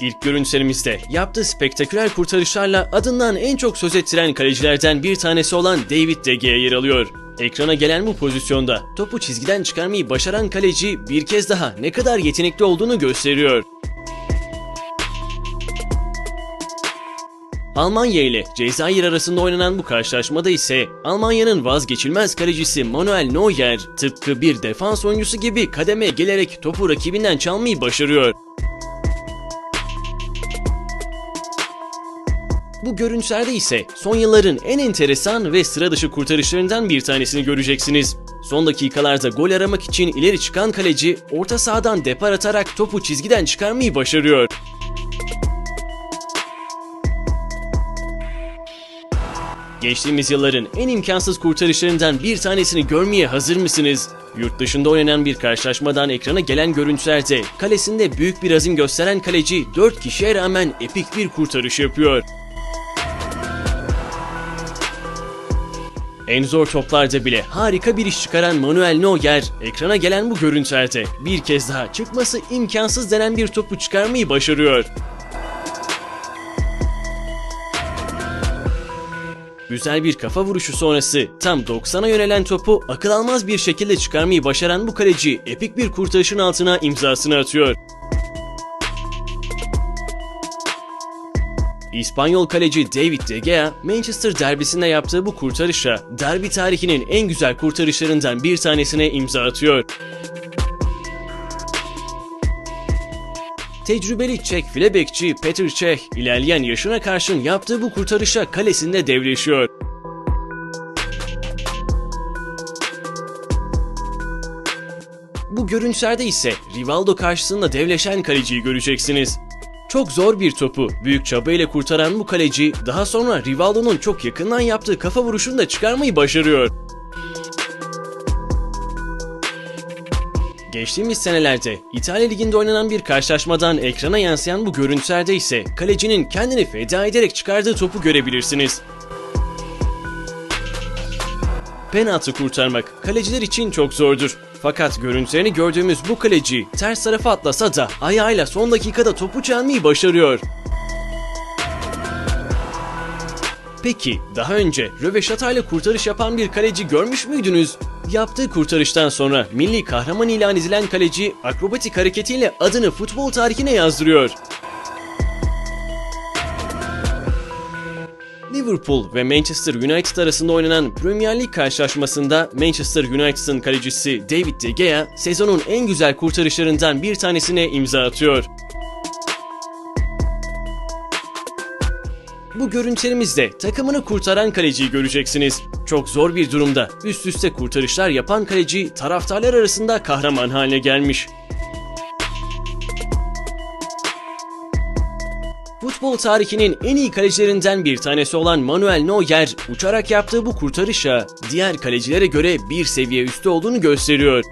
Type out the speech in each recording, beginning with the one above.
İlk görüntülerimizde yaptığı spektaküler kurtarışlarla adından en çok söz ettiren kalecilerden bir tanesi olan David De Gea yer alıyor. Ekrana gelen bu pozisyonda topu çizgiden çıkarmayı başaran kaleci bir kez daha ne kadar yetenekli olduğunu gösteriyor. Almanya ile Cezayir arasında oynanan bu karşılaşmada ise Almanya'nın vazgeçilmez kalecisi Manuel Neuer tıpkı bir defans oyuncusu gibi kademe gelerek topu rakibinden çalmayı başarıyor. Bu görüntülerde ise son yılların en enteresan ve sıra dışı kurtarışlarından bir tanesini göreceksiniz. Son dakikalarda gol aramak için ileri çıkan kaleci orta sahadan depar atarak topu çizgiden çıkarmayı başarıyor. Geçtiğimiz yılların en imkansız kurtarışlarından bir tanesini görmeye hazır mısınız? Yurt dışında oynanan bir karşılaşmadan ekrana gelen görüntülerde kalesinde büyük bir azim gösteren kaleci 4 kişiye rağmen epik bir kurtarış yapıyor. En zor toplarda bile harika bir iş çıkaran Manuel Neuer, ekrana gelen bu görüntülerde bir kez daha çıkması imkansız denen bir topu çıkarmayı başarıyor. Güzel bir kafa vuruşu sonrası tam 90'a yönelen topu akıl almaz bir şekilde çıkarmayı başaran bu kaleci epik bir kurtarışın altına imzasını atıyor. İspanyol kaleci David De Gea, Manchester derbisinde yaptığı bu kurtarışla derbi tarihinin en güzel kurtarışlarından bir tanesine imza atıyor. Tecrübeli Çek file bekçi Petr Cech ilerleyen yaşına karşın yaptığı bu kurtarışa kalesinde devleşiyor. Bu görüntülerde ise Rivaldo karşısında devleşen kaleciyi göreceksiniz. Çok zor bir topu büyük çabayla kurtaran bu kaleci daha sonra Rivaldo'nun çok yakından yaptığı kafa vuruşunu da çıkarmayı başarıyor. Geçtiğimiz senelerde İtalya Ligi'nde oynanan bir karşılaşmadan ekrana yansıyan bu görüntülerde ise kalecinin kendini feda ederek çıkardığı topu görebilirsiniz. Penaltı kurtarmak kaleciler için çok zordur. Fakat görüntülerini gördüğümüz bu kaleci ters tarafa atlasa da ayağıyla son dakikada topu çalmayı başarıyor. Peki daha önce röveşatayla kurtarış yapan bir kaleci görmüş müydünüz? Yaptığı kurtarıştan sonra milli kahraman ilan edilen kaleci akrobatik hareketiyle adını futbol tarihine yazdırıyor. Liverpool ve Manchester United arasında oynanan Premier Lig karşılaşmasında Manchester United'ın kalecisi David De Gea sezonun en güzel kurtarışlarından bir tanesine imza atıyor. Bu görüntülerimizde takımını kurtaran kaleciyi göreceksiniz. Çok zor bir durumda üst üste kurtarışlar yapan kaleci taraftarlar arasında kahraman haline gelmiş. Futbol tarihinin en iyi kalecilerinden bir tanesi olan Manuel Neuer uçarak yaptığı bu kurtarışa diğer kalecilere göre bir seviye üstü olduğunu gösteriyor.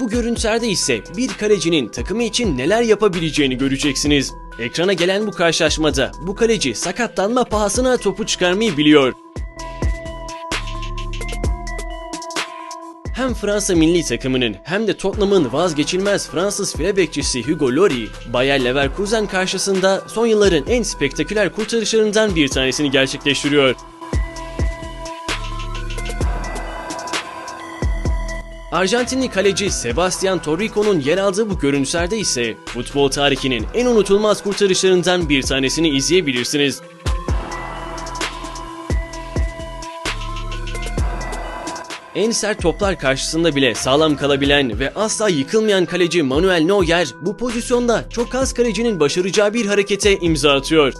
Bu görüntülerde ise bir kalecinin takımı için neler yapabileceğini göreceksiniz. Ekrana gelen bu karşılaşmada bu kaleci sakatlanma pahasına topu çıkarmayı biliyor. Hem Fransa milli takımının hem de Tottenham'ın vazgeçilmez Fransız file bekçisi Hugo Lloris, Bayer Leverkusen karşısında son yılların en spektaküler kurtarışlarından bir tanesini gerçekleştiriyor. Arjantinli kaleci Sebastian Torrico'nun yer aldığı bu görüntülerde ise futbol tarihinin en unutulmaz kurtarışlarından bir tanesini izleyebilirsiniz. En sert toplar karşısında bile sağlam kalabilen ve asla yıkılmayan kaleci Manuel Neuer bu pozisyonda çok az kalecinin başaracağı bir harekete imza atıyor.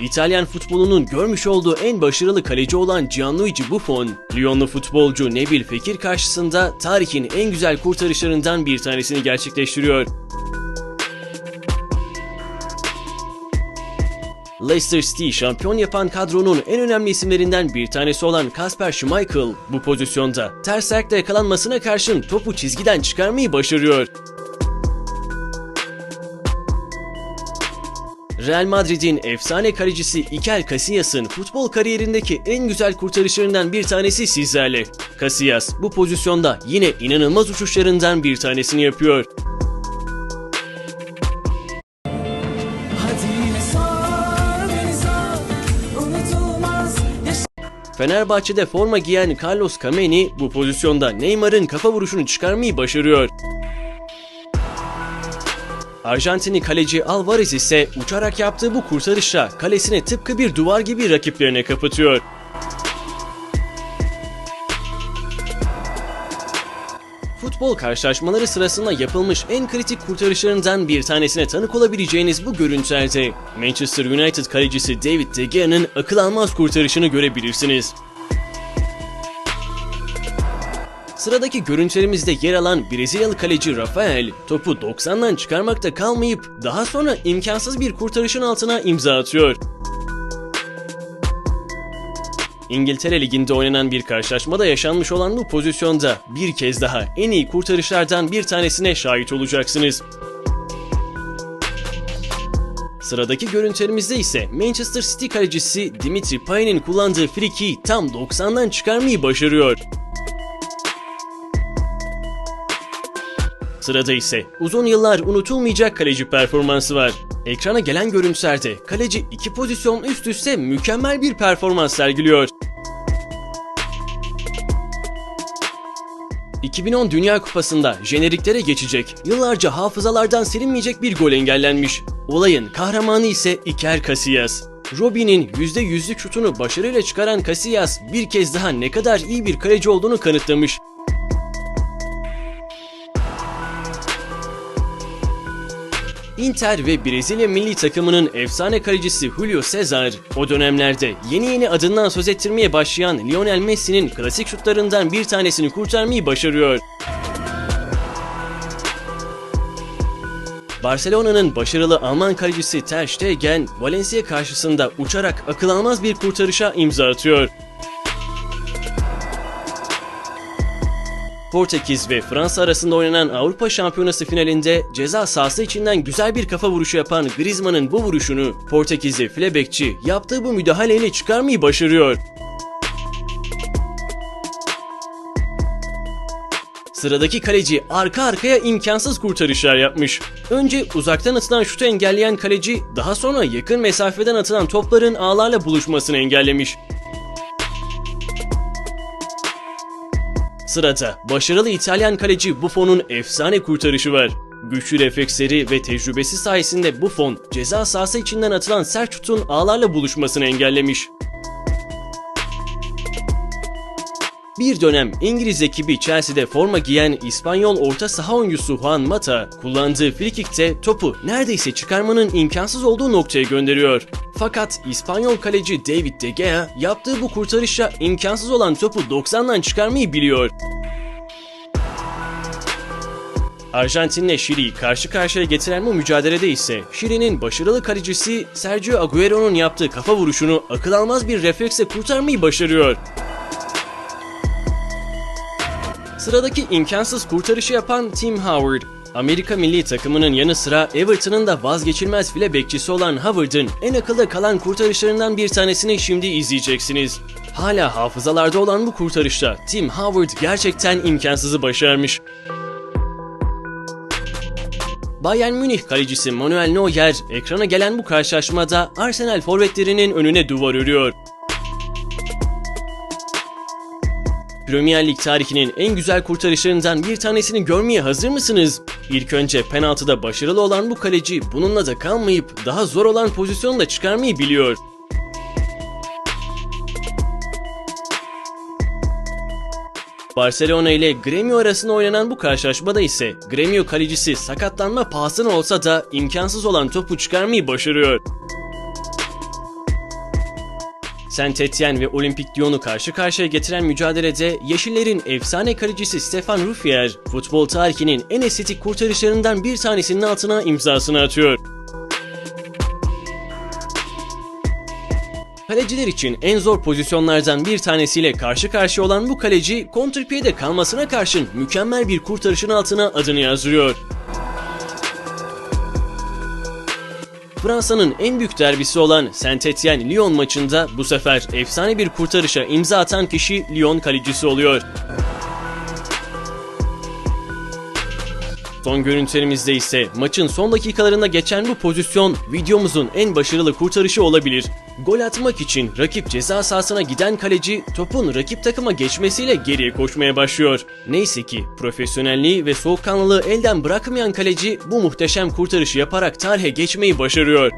İtalyan futbolunun görmüş olduğu en başarılı kaleci olan Gianluigi Buffon, Lyonlu futbolcu Nebil Fekir karşısında tarihin en güzel kurtarışlarından bir tanesini gerçekleştiriyor. Leicester City şampiyon yapan kadronun en önemli isimlerinden bir tanesi olan Kasper Schmeichel bu pozisyonda ters ayakta yakalanmasına karşın topu çizgiden çıkarmayı başarıyor. Real Madrid'in efsane kalecisi Iker Casillas'ın futbol kariyerindeki en güzel kurtarışlarından bir tanesi sizlerle. Casillas bu pozisyonda yine inanılmaz uçuşlarından bir tanesini yapıyor. Fenerbahçe'de forma giyen Carlos Kameni bu pozisyonda Neymar'ın kafa vuruşunu çıkarmayı başarıyor. Arjantinli kaleci Alvarez ise uçarak yaptığı bu kurtarışla kalesine tıpkı bir duvar gibi rakiplerine kapatıyor. Futbol karşılaşmaları sırasında yapılmış en kritik kurtarışlarından bir tanesine tanık olabileceğiniz bu görüntülerde Manchester United kalecisi David De Gea'nın akıl almaz kurtarışını görebilirsiniz. Sıradaki görüntülerimizde yer alan Brezilyalı kaleci Rafael topu 90'dan çıkarmakta kalmayıp daha sonra imkansız bir kurtarışın altına imza atıyor. İngiltere Ligi'nde oynanan bir karşılaşmada yaşanmış olan bu pozisyonda bir kez daha en iyi kurtarışlardan bir tanesine şahit olacaksınız. Sıradaki görüntülerimizde ise Manchester City kalecisi Dimitri Payet'in kullandığı friki tam 90'dan çıkarmayı başarıyor. Sırada ise uzun yıllar unutulmayacak kaleci performansı var. Ekrana gelen görüntülerde kaleci iki pozisyon üst üste mükemmel bir performans sergiliyor. 2010 Dünya Kupası'nda jeneriklere geçecek, yıllarca hafızalardan silinmeyecek bir gol engellenmiş. Olayın kahramanı ise Iker Casillas. Robin'in %100'lük şutunu başarıyla çıkaran Casillas bir kez daha ne kadar iyi bir kaleci olduğunu kanıtlamış. Inter ve Brezilya milli takımının efsane kalecisi Julio Cesar, o dönemlerde yeni yeni adından söz ettirmeye başlayan Lionel Messi'nin klasik şutlarından bir tanesini kurtarmayı başarıyor. Barcelona'nın başarılı Alman kalecisi Ter Stegen, Valencia karşısında uçarak akıl almaz bir kurtarışa imza atıyor. Portekiz ve Fransa arasında oynanan Avrupa Şampiyonası finalinde ceza sahası içinden güzel bir kafa vuruşu yapan Griezmann'ın bu vuruşunu Portekizli file bekçi yaptığı bu müdahaleyle çıkarmayı başarıyor. Sıradaki kaleci arka arkaya imkansız kurtarışlar yapmış. Önce uzaktan atılan şutu engelleyen kaleci daha sonra yakın mesafeden atılan topların ağlarla buluşmasını engellemiş. Sırada başarılı İtalyan kaleci Buffon'un efsane kurtarışı var. Güçlü refleksleri ve tecrübesi sayesinde Buffon ceza sahası içinden atılan sert şutun ağlarla buluşmasını engellemiş. Bir dönem İngiliz ekibi Chelsea'de forma giyen İspanyol orta saha oyuncusu Juan Mata kullandığı frikikte topu neredeyse çıkarmanın imkansız olduğu noktaya gönderiyor. Fakat İspanyol kaleci David De Gea yaptığı bu kurtarışla imkansız olan topu 90'dan çıkarmayı biliyor. Arjantin'le Şili'yi karşı karşıya getiren bu mücadelede ise Şili'nin başarılı kalecisi Sergio Agüero'nun yaptığı kafa vuruşunu akıl almaz bir refleksle kurtarmayı başarıyor. Sıradaki imkansız kurtarışı yapan Tim Howard. Amerika milli takımının yanı sıra Everton'ın da vazgeçilmez file bekçisi olan Howard'ın en akılda kalan kurtarışlarından bir tanesini şimdi izleyeceksiniz. Hala hafızalarda olan bu kurtarışta Tim Howard gerçekten imkansızı başarmış. Bayern Münih kalecisi Manuel Neuer ekrana gelen bu karşılaşmada Arsenal forvetlerinin önüne duvar örüyor. Premier Lig tarihinin en güzel kurtarışlarından bir tanesini görmeye hazır mısınız? İlk önce penaltıda başarılı olan bu kaleci bununla da kalmayıp daha zor olan pozisyonu da çıkarmayı biliyor. Barcelona ile Gremio arasında oynanan bu karşılaşmada ise Gremio kalecisi sakatlanma pahasına olsa da imkansız olan topu çıkarmayı başarıyor. Saint Etienne ve Olimpik Lyon'u karşı karşıya getiren mücadelede Yeşillerin efsane kalecisi Stefan Ruffier, futbol tarihinin en estetik kurtarışlarından bir tanesinin altına imzasını atıyor. Kaleciler için en zor pozisyonlardan bir tanesiyle karşı karşıya olan bu kaleci kontrpiyede kalmasına karşın mükemmel bir kurtarışın altına adını yazdırıyor. Fransa'nın en büyük derbisi olan Saint-Étienne-Lyon maçında bu sefer efsane bir kurtarışa imza atan kişi Lyon kalecisi oluyor. Son görüntülerimizde ise maçın son dakikalarında geçen bu pozisyon videomuzun en başarılı kurtarışı olabilir. Gol atmak için rakip ceza sahasına giden kaleci topun rakip takıma geçmesiyle geriye koşmaya başlıyor. Neyse ki profesyonelliği ve soğukkanlılığı elden bırakmayan kaleci bu muhteşem kurtarışı yaparak tarihe geçmeyi başarıyor.